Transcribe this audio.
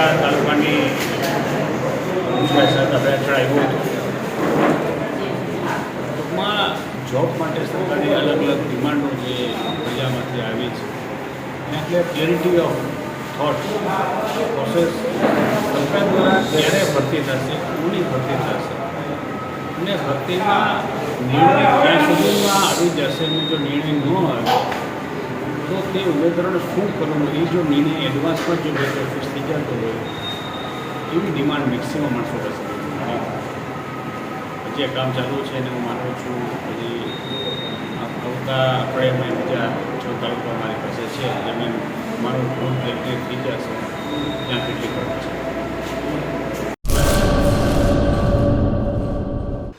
આ તાલુકાની ટૂંકમાં જોબ માટે સરકારની અલગ અલગ ડિમાન્ડો જે પ્રજામાંથી આવી છે, એટલે ક્લેરિટી ઓફ થોટ પ્રોસેસ સરકાર દ્વારા ક્યારે ભરતી થશે, કોની ભરતી થશે? અને ભરતીના નિર્ણય ક્યાં સુધીમાં આવી જશે અને જો નિર્ણય ન આવે તો ઉમેદવારોને શું કરવું એ જો નિર્ણય એડવાન્સમાં જો બે ઓફિસ થઈ જતો હોય એવી ડિમાન્ડ મેક્સિમમ માણસો કરશે હજી કામ ચાલુ છે અને હું માનું છું હજી આવતા આપણે મેં બીજા છ તાલુકા મારી પાસે છે જમીન મારું ફોન ક્લિયર થઈ જશે. ત્યાં કેટલી કરવું છે?